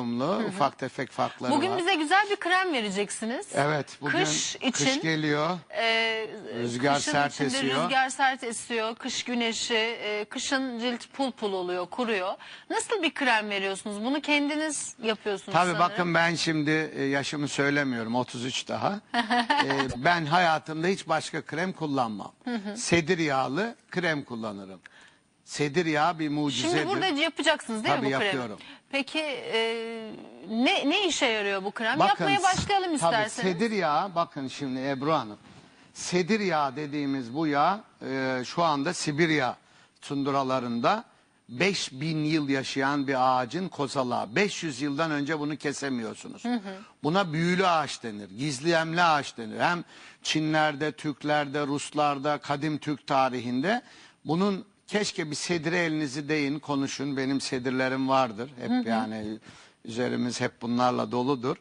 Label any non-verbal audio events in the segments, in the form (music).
uyumlu. Ufak tefek farkları Bugün var. bize güzel bir krem vereceksiniz. Evet bugün Kış için- geliyor. Ee, Rüzgar kışın sert içinde esiyor. Rüzgar sert esiyor. Kış güneşi. e, kışın cilt pul pul oluyor, kuruyor. Nasıl bir krem veriyorsunuz? Bunu kendiniz yapıyorsunuz Tabii sanırım. bakın ben şimdi e, yaşımı söylemiyorum 33 daha. (laughs) E, ben hayatımda hiç başka krem kullanmam. Sedir yağlı krem kullanırım. Sedir yağı bir mucizedir. Şimdi burada yapacaksınız değil Tabii mi bu kremi? yapıyorum. Peki e, ne ne işe yarıyor bu krem? Bakın, Yapmaya başlayalım tabii isterseniz. sedir yağı bakın şimdi Ebru Hanım. Sedir yağı dediğimiz bu yağ e, şu anda Sibirya tunduralarında 5000 yıl yaşayan bir ağacın kozalağı. 500 yıldan önce bunu kesemiyorsunuz. Buna büyülü ağaç denir. Gizliyemli ağaç denir. Hem Çinlerde, Türklerde, Ruslarda, kadim Türk tarihinde bunun keşke bir sedire elinizi değin, konuşun. Benim sedirlerim vardır. Hep yani üzerimiz hep bunlarla doludur.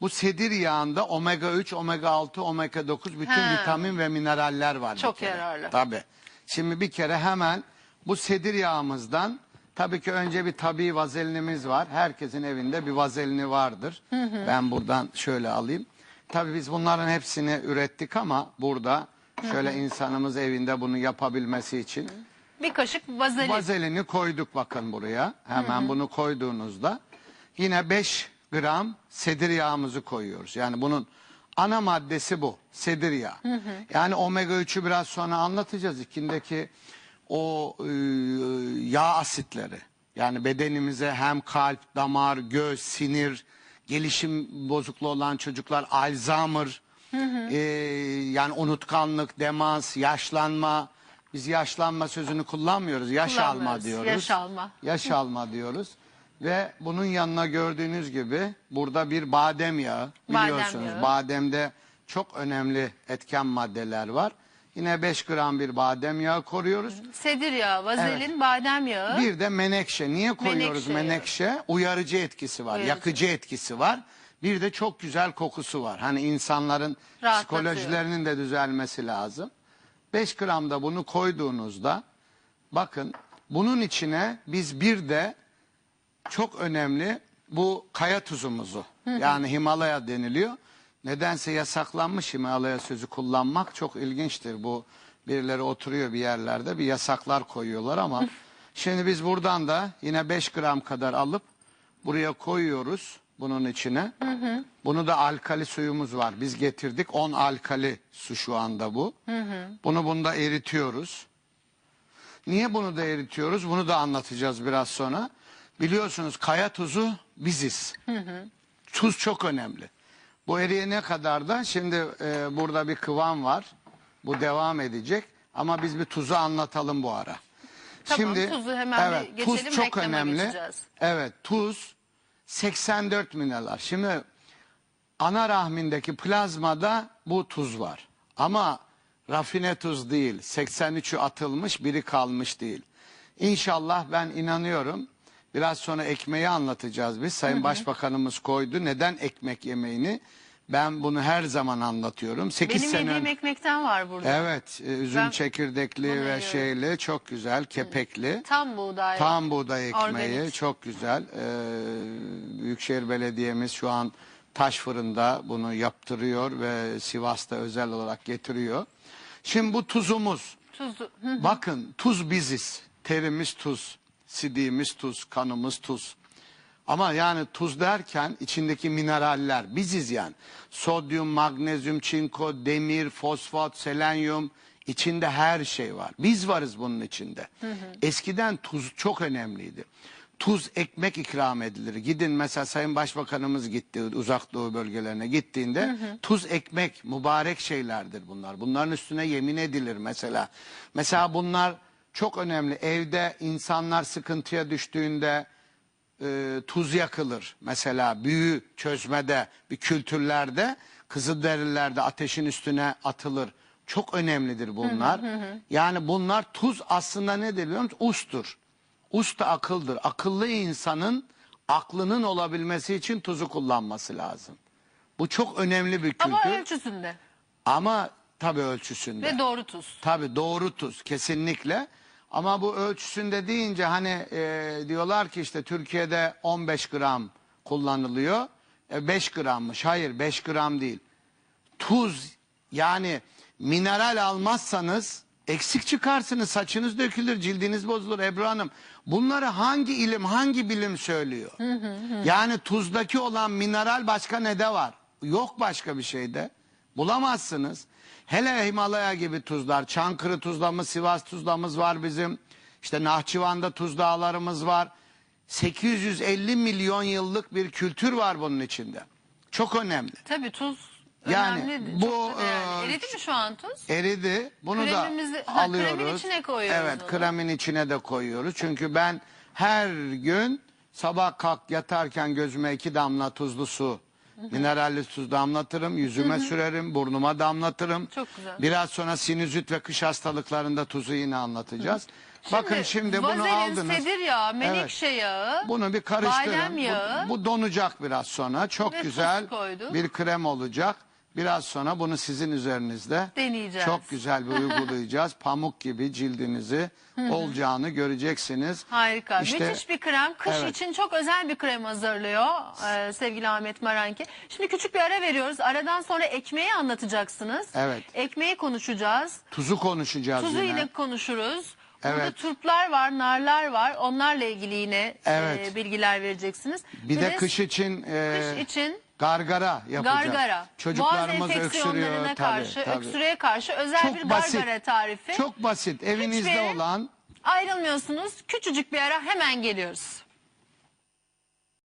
Bu sedir yağında omega 3, omega 6, omega 9 bütün Ha. vitamin ve mineraller var. bir Çok kere. yararlı. Tabii. Şimdi bir kere hemen bu sedir yağımızdan tabii ki önce bir tabii vazelinimiz var. Herkesin evinde bir vazelini vardır. Ben buradan şöyle alayım. Tabii biz bunların hepsini ürettik ama burada şöyle insanımız evinde bunu yapabilmesi için Bir kaşık vazelin. Vazelini koyduk bakın buraya. Hemen bunu koyduğunuzda yine 5 gram sedir yağımızı koyuyoruz. Yani bunun ana maddesi bu. Sedir yağı. Yani omega 3'ü biraz sonra anlatacağız. İçindeki o e, yağ asitleri. Yani bedenimize hem kalp, damar, göz, sinir, gelişim bozukluğu olan çocuklar, Alzheimer, e, yani unutkanlık, demans, yaşlanma. Biz yaşlanma sözünü kullanmıyoruz. Yaş alma diyoruz. Yaş alma. Yaş alma diyoruz. Ve bunun yanına gördüğünüz gibi burada bir badem yağı Badem biliyorsunuz. yağı. Bademde çok önemli etken maddeler var. Yine 5 gram bir badem yağı koruyoruz. Sedir yağı, vazelin, badem yağı. Bir de menekşe. Niye koyuyoruz Menekşe menekşe? Uyarıcı etkisi var, Uyarıcı. yakıcı etkisi var. Bir de çok güzel kokusu var. Hani insanların Rahatlatıyor. psikolojilerinin de düzelmesi lazım. 5 gram da bunu koyduğunuzda bakın bunun içine biz bir de çok önemli bu kaya tuzumuzu yani Himalaya deniliyor. Nedense yasaklanmış Himalaya sözü kullanmak çok ilginçtir. Bu birileri oturuyor bir yerlerde bir yasaklar koyuyorlar ama şimdi biz buradan da yine 5 gram kadar alıp buraya koyuyoruz bunun içine. Bunu da alkali suyumuz var. Biz getirdik 10 alkali su şu anda bu. Bunu bunda eritiyoruz. Niye bunu da eritiyoruz? Bunu da anlatacağız biraz sonra. Biliyorsunuz kaya tuzu biziz. Tuz çok önemli. Bu eriyene kadar da şimdi e, burada bir kıvam var. Bu devam edecek. Ama biz bir tuzu anlatalım bu ara. Tamam, tuzu hemen bir geçelim, Tuz çok önemli. geçeceğiz. Evet tuz 84 mineral. Şimdi ana rahmindeki plazmada bu tuz var. Ama rafine tuz değil. 83'ü atılmış biri kalmış değil. İnşallah ben inanıyorum. Biraz sonra ekmeği anlatacağız biz. Sayın Başbakanımız koydu. Neden ekmek yemeğini? Ben bunu her zaman anlatıyorum. 8 Benim sene yediğim ekmekten var burada. Evet, e, üzüm Ben çekirdekli bunu ve yiyorum. şeyli çok güzel, kepekli. Tam buğday. Tam buğday ekmeği Organik. çok güzel. Ee, Büyükşehir Belediye'miz şu an taş fırında bunu yaptırıyor ve Sivas'ta özel olarak getiriyor. Şimdi bu tuzumuz. Tuzu. Hı. Bakın tuz biziz. Terimiz tuz, sidiğimiz tuz, kanımız tuz. Ama yani tuz derken içindeki mineraller biziz yani. Sodyum, magnezyum, çinko, demir, fosfat, selenyum içinde her şey var. Biz varız bunun içinde. Eskiden tuz çok önemliydi. Tuz ekmek ikram edilir. Gidin mesela Sayın Başbakanımız gitti uzak doğu bölgelerine gittiğinde tuz ekmek mübarek şeylerdir bunlar. Bunların üstüne yemin edilir mesela. Mesela bunlar çok önemli. Evde insanlar sıkıntıya düştüğünde e, tuz yakılır. Mesela büyü çözmede bir kültürlerde kızılderililerde ateşin üstüne atılır. Çok önemlidir bunlar. Yani bunlar tuz aslında ne biliyor musun? Ustur. Us da akıldır. Akıllı insanın aklının olabilmesi için tuzu kullanması lazım. Bu çok önemli bir kültür. Ama Ama, ölçüsünde. tabii ölçüsünde. Ve doğru tuz. Tabii doğru tuz kesinlikle. Ama bu ölçüsünde deyince hani e, diyorlar ki işte Türkiye'de 15 gram kullanılıyor. 5 grammış. Hayır 5 gram değil. Tuz yani mineral almazsanız eksik çıkarsınız. Saçınız dökülür, cildiniz bozulur Ebru Hanım. Bunları hangi ilim, hangi bilim söylüyor? Yani tuzdaki olan mineral başka ne de var? Yok başka bir şeyde. Bulamazsınız. Hele Himalaya gibi tuzlar, Çankırı tuzlamız, Sivas tuzlamız var bizim. İşte Nahçıvan'da tuz dağlarımız var. 850 milyon yıllık bir kültür var bunun içinde. Çok önemli. Tabii tuz Yani önemli. bu, çok da e, Eridi mi şu an tuz? Eridi. Bunu Kremimizi- da ha, alıyoruz. kremin içine koyuyoruz Evet, onu. kremin içine de koyuyoruz. Çünkü ben her gün sabah kalk yatarken gözüme iki damla tuzlu su, mineralli tuz damlatırım, yüzüme sürerim, burnuma damlatırım. Çok güzel. Biraz sonra sinüzit ve kış hastalıklarında tuzu yine anlatacağız. Bakın şimdi bunu vazelin, aldınız. sedir yağı, menekşe yağı, Bunu bir karıştırın. badem yağı. Bu, bu donacak biraz sonra. Çok Ve güzel koyduk. bir krem olacak. Biraz sonra bunu sizin üzerinizde Deneyeceğiz. çok güzel bir uygulayacağız. (laughs) Pamuk gibi cildinizi olacağını göreceksiniz. Harika. İşte- Müthiş bir krem. Kış Evet. için çok özel bir krem hazırlıyor ee, sevgili Ahmet Maranki. Şimdi küçük bir ara veriyoruz. Aradan sonra ekmeği anlatacaksınız. Evet. Ekmeği konuşacağız. Tuzu konuşacağız Tuzu yine. yine konuşuruz. Burada Evet. turplar var, narlar var. Onlarla ilgili yine Evet. e, bilgiler vereceksiniz. Bir de kış için e, kış için gargara yapacağız. gargara. Çocuklarımız Boğaz öksürüyor. Tabii, karşı, tabii. öksürüğe karşı özel Çok bir basit. gargara tarifi. Çok basit. Evinizde Hiçbir- olan Ayrılmıyorsunuz. Küçücük bir ara hemen geliyoruz.